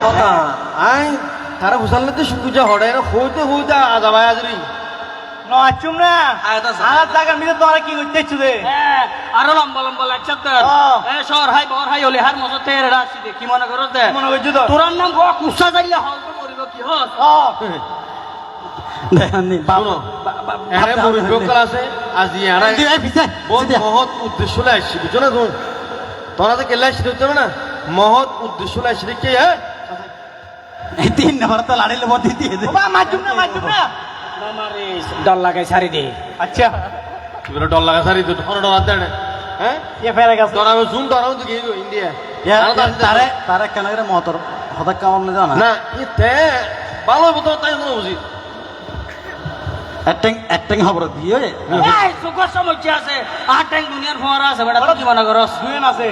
কথা। আই তারা বুঝালে তো সুকুজা হড়ে না হইতে হইতে আজাবাই আজরি। নচুম না? আয়াত আর জায়গার মিলে তোরা কি করতে ইচ্ছু দে হ্যাঁ, আরও লম্বা লম্বা লাগছে তো। সর হাই বর হাই হলে হার মজা তেরে রাখছি দে কি মনে করো দে মনে করছি তো? তোরার নাম গো কুসা যাইলে হল তো করিব কি হস আজি না তোরা তো কেলে আসছি দেখতে না? মহৎ উদ্দেশ্য লাই আসছি কে হ্যাঁ? তিন নম্বর তো লাড়িলে বদি দিয়ে দে বাবা না মাজুম না মামারে ডল দে। আচ্ছা। তুই ডল লাগা সারি দে তোর ডল আতে হ্যাঁ? এ গাছ। ডরাও শুন ডরাও তো গিয়ে ইন্ডিয়া ইয়ে, তারে তারে কেন করে মতর হতা কামন না? জানা না ইতে ভালো বতো তাই না বুঝি। অ্যাক্টিং অ্যাক্টিং দিয়ে এই সুগর সমস্যা আছে? আটাং দুনিয়ার ফোয়ারা আছে বেটা কি মনে করস শুন আছে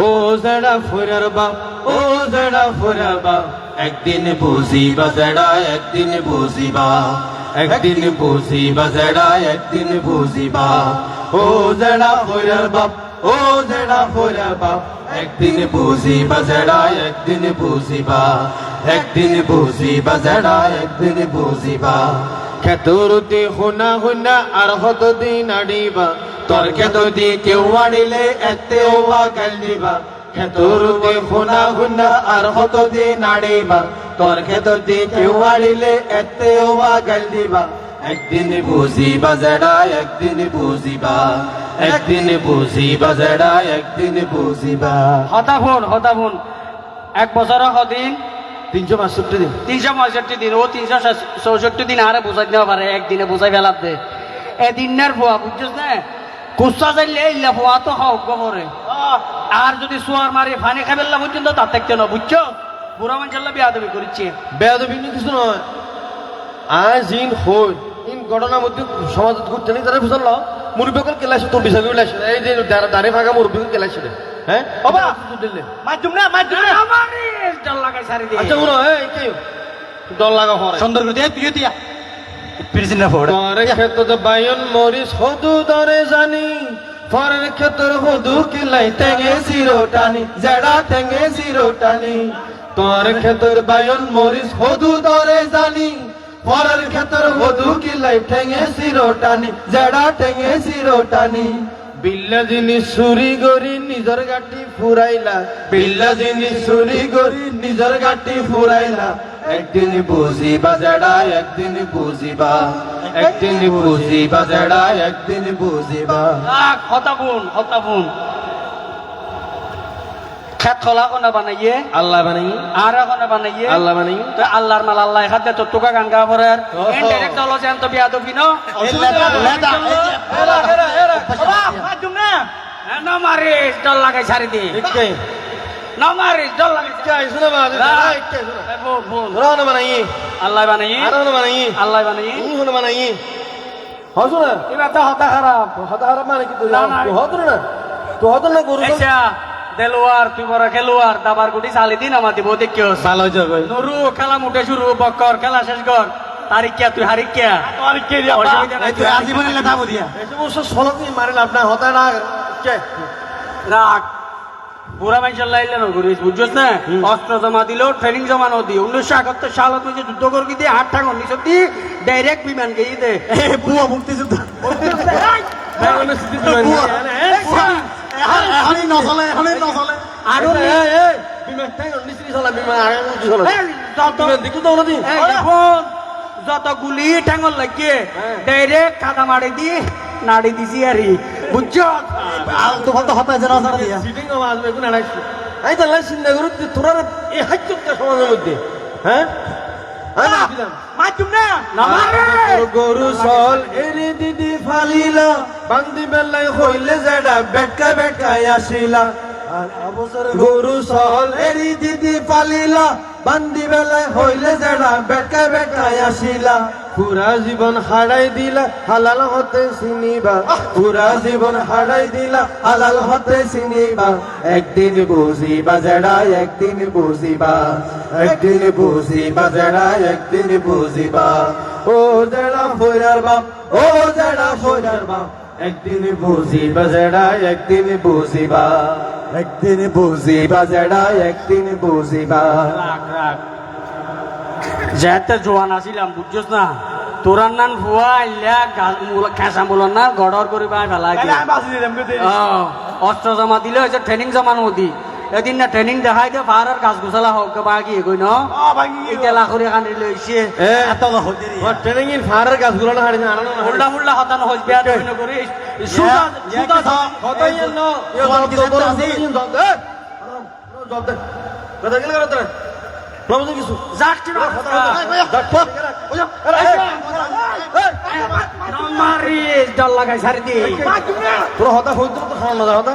ও জেডা ফুরার বাপ ও জেডা ফুরার বাপ। একদিন বুঝিবা জেডা, একদিন বুঝিবা। একদিন বুঝিবা জেডা, একদিন বুঝিবা। ও জেডা ফইরার বাপ, ও জেডা ফইরার বাপ। একদিন বুঝিবা জেডা, একদিন বুঝিবা। একদিন বুঝিবা জেডা, একদিন বুঝিবা। খেতরুতি হুনা হুনা আর হত দিন আড়িবা তোর খেত দি কেউ আনিলে এতে ওয়া গাল দিবা খেতর দি হুনা হুনা আর হত দি নাড়িবা তোর খেত দি কেউ এতে ওয়া গাল দিবা একদিন বুঝিবা জেডা একদিন বুঝিবা। একদিন বুঝিবা জেডা একদিন বুঝিবা। হতা ফোন হতা ফোন এক বছর হদিন। তিনশো পাঁচষট্টি দিন। তিনশো পঁয়ষট্টি দিন। ও তিনশো চৌষট্টি দিন আরে বুঝাই দেওয়া পারে একদিনে বুঝাই ফেলার দে। এদিনের ফুয়া বুঝছিস না? কুস্তা চাইলে ইল্লা ফুয়া তো হোক গোবরে আর যদি সোয়ার মারি ফানি খাবেল্লা পর্যন্ত তার থাকতে না বুঝছ? বুড়া মানুষের বিয়া দেবী করিচ্ছে বেয়াদ বিন্দু কিছু নয়। আজ ইন হই ইন ঘটনার মধ্যে সমাজত ঘুরতে নেই তারা বুঝল মুরব্বীকল কেলাইছে তোর বিচার করে লাইছে এই যে দাঁড়ে ফাঁকা মুরব্বীকল কেলাইছে রে হ্যাঁ বাবা। দিলে মাচুম না মাচুম না। আমারে ডর লাগাই ছাড়ি দিয়ে আচ্ছা শুনো এই কে ডর লাগা হরে সুন্দর করে দিয়ে তুই দিয়া। প্রেসিডেন্ট ফোড় তরে ক্ষেত্রে জানি ফরের ক্ষেত্র হদু কিলাই তেঙ্গে জিরো জেডা তেঙ্গে জিরো টানি। তোর ক্ষেত্র বায়ন মরিস হদু দরে জানি ফরের ক্ষেত্র হদু কিলাই ঠেঙ্গে জিরো টানি, জেডা ঠেঙ্গে জিরো টানি। বিল্লা জিনিস চুরি গরি নিজর গাটি ফুরাইলা বিল্লা জিনিস চুরি গরি নিজর গাটি ফুরাইলা। একদিন বুঝিবা জেডা একদিন বুঝিবা একদিন বুঝিবা জেডা একদিন বুঝিবা খেত খোলা কোনা বানাইয়ে? আল্লাহ বানাই আর কোনা বানাইয়ে? আল্লাহ বানাই তো আল্লাহর মাল আল্লাহ তো তোকা গান গা পরে ইনডাইরেক্ট হলো যেন তো বিয়া দবি ন? এরা এরা এরা বাবা মাচুম না? না মারিস ডর লাগাই ছাড়ি দি। ইকে না মারিস ডর লাগাই ইকে শুনে বা ইকে শুনে বোন বোন রহনা বানাই। আল্লাহ বানাই। আরহনা বানাই। আল্লাহ বানাই। ই বানাই। হসু না এবার তো হতা খারাপ হতা মানে কি তুই না, না। তুই হত না? গরু? আচ্ছা দেলোয়ার তুই বড় খেলোয়ার দাবার গুটি চালি দিন আমার দিব দেখিও ভালো কই নুরু খেলা মুঠে শুরু বক্কর খেলা শেষ কর। তারিখ কিয়া তুই হারিক কিয়া আর কে দিয়া অসুবিধা নাই তুই আজীবনের লেখা এই সমস্ত সলক মারে লাভ না হতা না কে? রাখ পুরা মানুষের লাইলে না করিস বুঝছস না? অস্ত্র জমা দিল ট্রেনিং জমা ন উনিশশো একাত্তর সাল তুই যে যুদ্ধ করবি দিয়ে হাত ঠাঙ্গন নিছ দি ডাইরেক্ট বিমান গিয়ে দে। বুয়া মুক্তিযুদ্ধ আরও বিমান টাই চলা বিমান আরে যত গুলি ঠাঙ্গন লাগিয়ে ডাইরেক্ট কাদা মারি দি নাড়ি দিছি আরি বুঝছ? আলতু ফালতু হতা যেন নচলে দিয়া। সিটিং আওয়াজ বেগুন আড়াইছি আই তো লাই চিন্তা করু তোরা এই হাইচুকটা সমাজের মধ্যে। হ্যাঁ? আমি না তোর গরু সল এরে দিদি ফালিলা বান্দি বেলায় হইলে যেটা বেটকা বেটকায় আসিলা। গরু সল এরি দিদি ফালিলা বান্দি বেলাই হইলে যেডা বেটকা বেটকাই আসিলা। পুরা জীবন হারাই দিলা, হালাল হতে চিনিবা। পুরা জীবন হারাই দিলা, হালাল হতে চিনিবা। একদিন বুঝিবা জেডা একদিন বুঝিবা। একদিন বুঝিবা জেডা একদিন বুঝিবা। ও যেডা ফইরার বাপ, ও যেডা ফইরার বাপ, একদিন বুঝিবা জেডা একদিন বুঝিবা। একদিন বুঝিবা জেডা একদিন বুঝিবা। রাখ রাখ। যেতে জোয়ান আসিলাম বুঝছস না? তোরার নান ভুয়া আইলা খেসা বলার না গড়র করে বাই ফেলা অস্ত্র জমা দিলে হয়েছে ট্রেনিং জমা নদী এদিন না ট্রেনিং দেখাই দিয়ে পাহাড়ের গাছ গোছালা হোক বা কি এগোই ন এতিয়া লাখরি খানি লইছে ট্রেনিং ইন ফারের গাছগুলো না হাড়ি না উল্টা ফুল্লা হতানো হইস বিয়া দই নকরি সুদা সুদা হতাই না? জব দে কথা গেল কথা প্রবলেম কিছু যাকটি না মারি ডল লাগাই সারি দি তোর হতা হইতে তো খাওয়ানো না হতা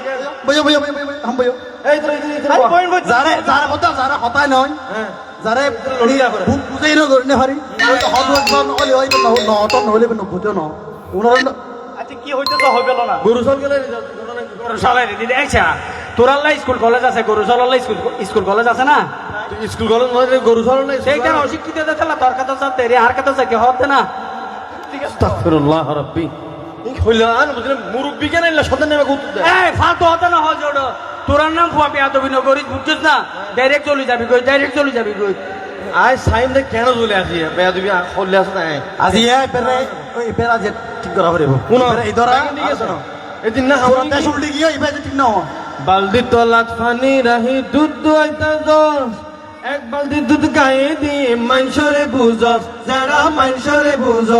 কি মনে করছ তুই এই কে হাম বয়ো এই তোর ইতরে ইতরে যারে যারে কথা যারা হতায় নয় হ্যাঁ। যারে লড়িয়া করে। বুঝাই না করনে পারি ওই তো হদ হদ নহলে ওই ন নট নহলে ন বুঝো ন উনার গরু সল গেলে গরু চলাই দিদি আইছা তোরাল্লা স্কুল কলেজ আছে গরু চলাল্লা স্কুল স্কুল কলেজ আছে না? স্কুল কলেজ নয় গরু সল নাই সেইটা অশিক্ষিত দেখলা তোর কথা যাতে রে আর কথা যাকে হতে না। ঠিক আস্তাগফিরুল্লাহ রাব্বি হইলা আন বুঝলে মুরব্বি কেন ইল্লা সদা নেমে গুত এই ফালতু হতে না হয় জোড়। তোরার নাম ফুয়া পেয়া তবি নগরিস বুঝছিস না? ডাইরেক্ট চলে যাবি কই ডাইরেক্ট চলে যাবি কই? আই সাইন দে কেন চলে আসি? বেয়া তুমি হল্লে আছে না আজি এ পেরে ওই পেরা যে ঠিক করা পারিব শুনো এই ধরা। আছে না এদিন না পুরো হামনি দেশ উল্টে গিয়ে ঠিক না বালদি তলাত ফানি রাহি দুধ দুয়াইতা জস এক বালদি দুধ গায়ে দিয়ে মাইনসরে বুঝস যারা মাইনসরে বুঝস।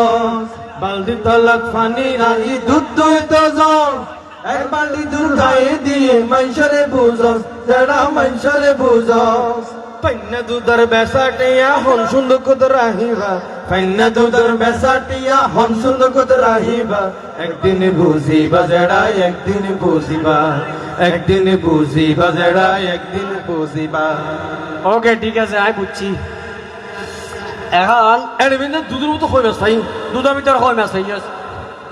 বালদি তলাত ফানি রাহি দুধ দুয়াইতা জস এক বালদি দুধ গায়ে দিয়ে মাইনসরে বুঝস যারা মাইনসরে বুঝস। পাইনা দুধর বেসাটিয়া হন সুন্দর কত রাহিবা। পাইনা দুধর বেসাটিয়া হন সুন্দর কত রাহিবা। একদিন বুঝিবা জেড়া, একদিন বুঝিবা। একদিন বুঝিবা জেড়া, একদিন বুঝিবা। ওকে, ঠিক আছে আই বুঝছি। এখন এর বিন্দু দুধের মতো হইবে সাই দুধের ভিতর মাছ হই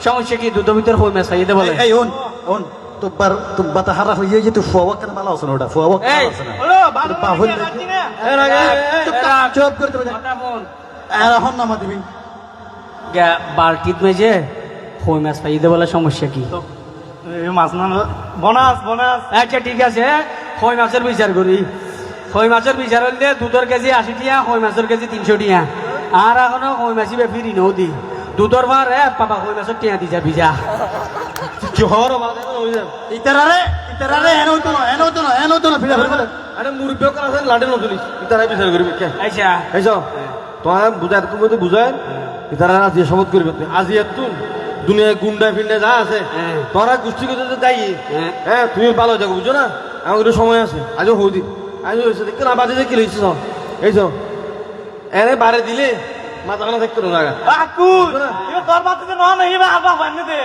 সমস্যা কি দুধের ভিতর মাছ হই দে বলে। এই ওন ওন তোবার তোবা তাহারা হইয়ে যে তো ফুয়া কেন ভালো আছে না ওটা ফুয়া এই আছে না? হলো ভালো বাহুল এর আগে চুপ করতে বল এখন নামা দিবি? গা বালতিত মেজে হই মাছ পাই দে বলে সমস্যা কি? মাছ না বনাস বনাস আচ্ছা ঠিক আছে হই মাছের বিচার করি হই মাছের বিচার হইলে দুধের কেজি আশি টিয়া হই মাছের কেজি তিনশো টিয়া। আর এখনও হই মাছি ফিরি নৌ দি দুধর ভার এ পাবা হই মাছের টিয়া দি যাবি যা কি হর বাদে হই যাবে ইতারারে ইতারারে এনো তো না এনো তো না এনো তো না ফিরা ফিরা আরে মুরব্বি করা আছে লাডে নতুলিস ইতারাই বিচার করবি কে? আচ্ছা। তোমার বুঝার তুমি তো বুঝায় ইতারা আজি করবে আজি তুই দুনিয়ায় গুন্ডা ফিন্ডা যা আছে। তোরা গোষ্ঠী করতে যাই হ্যাঁ। হ্যাঁ তুমি ভালো যাব বুঝছ না? আমার একটু সময় আছে। আজও হৌ দি হয়েছে দেখ না বাজে যে কি লইছিস এইসো এনে বারে দিলে মাথা খানা দেখতে না আকুল ইবে তোর ন ইবে আবা বান্নে দে?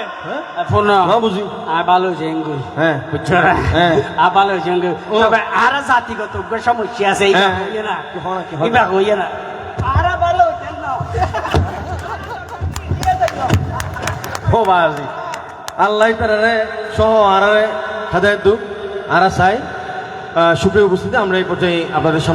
ফোন না বুঝি। আর ভালো হয়েছে এঙ্গুল। হ্যাঁ। বুঝছ না? হ্যাঁ। হয়েছে এঙ্গুল। তবে আর জাতিগত সমস্যা আছে এইটা হ্যাঁ। হইয়ে না। হয় না, হয় না। এইটা হইয়ে না। আর হয়েছে না ও বাজি আল্লাহ তারারে সহ আরারে হাদায়ত দুক আরা চাই সুপ্রিয় উপস্থিতি আমরা এই পর্যায়ে আপনাদের সামনে